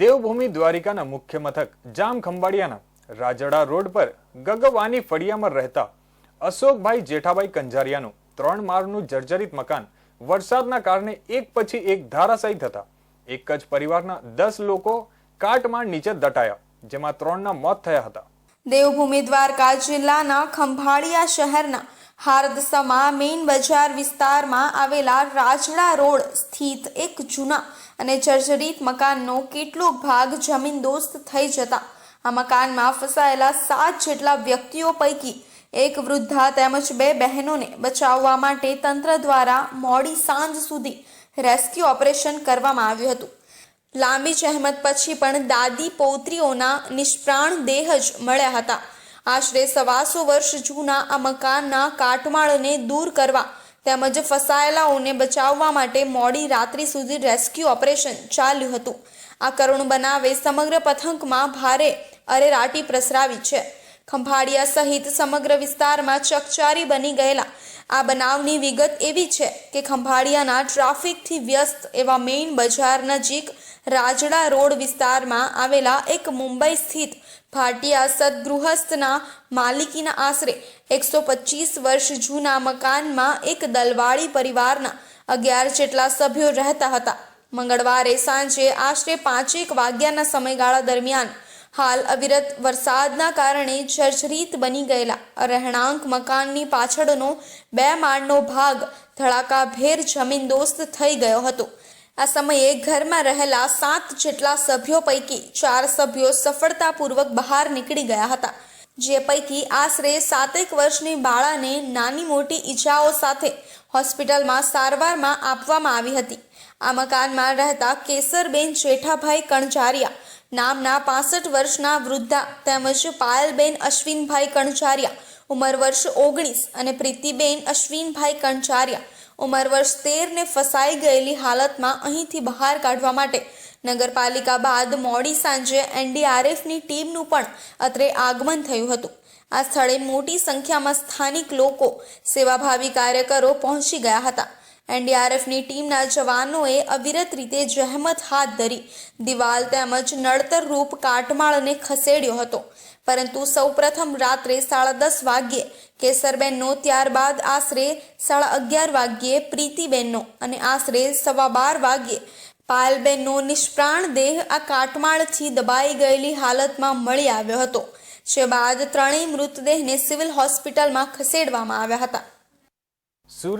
દેવભૂમિ દ્વારિકાના મુખ્ય મથક જામ ખંભાળિયાના રાજડા રોડ પર ગગવાની ફળિયામાં રહેતા અશોકભાઈ જેઠાભાઈ કંજારિયાનું ત્રણ માળનું જર્જરિત મકાન વરસાદના કારણે એક પછી એક ધારાશાયી થતા. એક જ પરિવારના દસ લોકો કાટમાળ નીચે દટાયા, જેમાં ત્રણના મોત થયા હતા. દેવભૂમિ દ્વારકા જિલ્લાના ખંભાળિયા શહેરના હાર્દસમા મેઇન બજાર વિસ્તારમાં આવેલા રાજડા રોડ સ્થિત એક જૂના અને જર્જરિત મકાનનો કેટલો ભાગ જમીનદોસ્ત થઈ જતા. આ મકાનમાં ફસાયેલા સાત જેટલા વ્યક્તિઓ પૈકી એક વૃદ્ધા તેમજ બે બહેનોને બચાવવા માટે તંત્ર દ્વારા મોડી સાંજ સુધી રેસ્ક્યુ ઓપરેશન કરવામાં આવ્યું હતું. લાંબી જહેમત પછી પણ દાદી પૌત્રીઓના નિષ્પ્રાણ દેહ જ મળ્યા હતા. આશરે સવાસો વર્ષ જૂના આ મકાનના કાટમાળને દૂર કરવા તેમજ ફસાયેલાઓને બચાવવા માટે મોડી રાત્રિ સુધી રેસ્ક્યુ ઓપરેશન ચાલ્યું હતું. આ કરુણ બનાવે સમગ્ર પથંકમાં ભારે અરેરાટી પ્રસરાવી છે. ખંભાળિયા સહિત સમગ્ર વિસ્તારમાં ચકચારી બની ગયેલા. આ બનાવની વિગત એવી છે કે ખંભાળિયાના ટ્રાફિકથી વ્યસ્ત એવા મેઇન બજાર નજીક રાજડા રોડ વિસ્તારમાં આવેલા એક મુંબઈ સ્થિત ભાટિયા સદગૃહસ્થના માલિકીના આશરે એકસો પચીસ વર્ષ જૂના મકાનમાં એક દલવાળી પરિવારના અગિયાર જેટલા સભ્યો રહેતા હતા. મંગળવારે સાંજે આશરે પાંચેક વાગ્યાના સમયગાળા દરમિયાન હાલ અવિરત વરસાદના કારણે જર્જરિત બની ગયેલા રહેણાંક મકાનની પાછળનો બે માળનો ભાગ ધડાકાભેર જમીનદોસ્ત થઈ ગયો હતો. આ સમયે ઘરમાં રહેલા સાત જેટલા સભ્યો પૈકી ચાર સભ્યો સફળતાપૂર્વક બહાર નીકળી ગયા હતા, જે પૈકી આશરે સાતેક વર્ષની બાળાને નાની મોટી ઈજાઓ સાથે હોસ્પિટલમાં સારવારમાં આપવામાં આવી હતી. આ મકાનમાં રહેતા કેસરબેન જેઠાભાઈ કણઝારિયા નામના પાસઠ વર્ષના વૃદ્ધા તેમજ પાયલબેન અશ્વિનભાઈ કણઝારિયા ઉંમર વર્ષ ઓગણીસ અને પ્રીતિબેન અશ્વિનભાઈ કણજારિયા ઉંમર વર્ષ તેરને ફસાઈ ગયેલી હાલતમાં અહીંથી બહાર કાઢવા માટે નગરપાલિકા બાદ મોડી સાંજે એનડીઆરએફની ટીમનું પણ અત્રે આગમન થયું હતું. આ સ્થળે મોટી સંખ્યામાં સ્થાનિક લોકો, સેવાભાવી કાર્યકરો પહોંચી ગયા હતા. એનડીઆરએફની ટીમના જવાનોએ અવિરત રીતે જહેમત હાથ ધરી. દિવાલ તેમજ નડતર રૂપ કાટમાળને ખસેડ્યો હતો. પરંતુ સૌપ્રથમ રાત્રે સાડા દસ વાગ્યે કેસરબેનનો ત્યારબાદ આશરે સાડા અગિયાર વાગ્યે પ્રીતિબેનનો અને આશરે સવા બાર વાગ્યે પાયલબેનનો નિષ્પ્રાણ દેહ આ કાટમાળથી દબાઈ ગયેલી હાલતમાં મળી આવ્યો હતો, જે બાદ ત્રણેય મૃતદેહને સિવિલ હોસ્પિટલમાં ખસેડવામાં આવ્યા હતા.